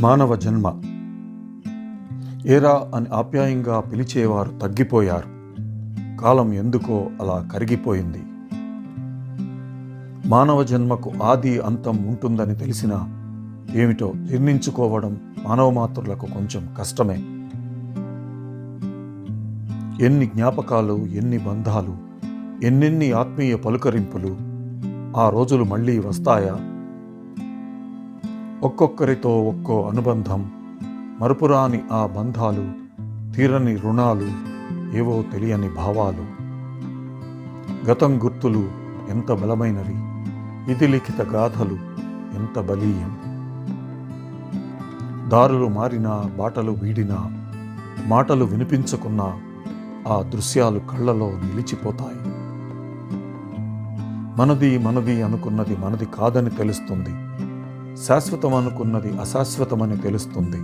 మానవ జన్మ. ఏరా అని ఆప్యాయంగా పిలిచేవారు తగ్గిపోయారు. కాలం ఎందుకో అలా కరిగిపోయింది. మానవ జన్మకు ఆది అంతం ఉంటుందని తెలిసినా ఏమిటో నిర్ణయించుకోవడం మానవ మాతృలకు కొంచెం కష్టమే. ఎన్ని జ్ఞాపకాలు ఎన్ని బంధాలు ఎన్నెన్ని ఆత్మీయ పలుకరింపులు ఆ రోజులు మళ్ళీ వస్తాయా? ఒక్కొక్కరితో ఒక్కో అనుబంధం. మరుపురాని ఆ బంధాలు తీరని రుణాలు ఏవో తెలియని భావాలు. గతం గుర్తులు ఎంత బలమైనవి ఇది లిఖిత గాథలు ఎంత బలీయం. దారులు మారినా బాటలు వీడినా మాటలు వినిపించకున్నా ఆ దృశ్యాలు కళ్ళలో నిలిచిపోతాయి. మనది మనది అనుకున్నది మనది కాదని తెలుస్తుంది. శాశ్వతం అనుకున్నది అశాశ్వతమని తెలుస్తుంది.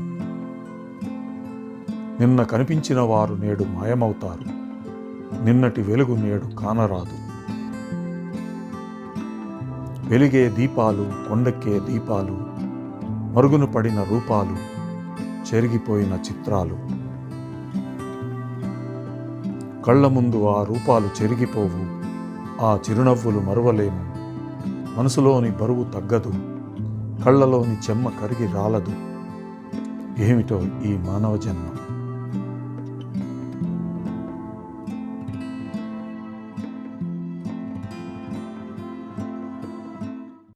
నిన్న కనిపించిన వారు నేడు మాయమవుతారు. నిన్నటి వెలుగు నేడు కానరాదు. వెలిగే దీపాలు కొండెక్కే దీపాలు మరుగున పడిన రూపాలు చెరిగిపోయిన చిత్రాలు. కళ్ళ ముందు ఆ రూపాలు చెరిగిపోవు ఆ చిరునవ్వులు మరువలేము. మనసులోని బరువు తగ్గదు. కళ్ళలోని చెమ్మ కరిగి రాలదు. ఏమిటో ఈ మానవ జన్మ?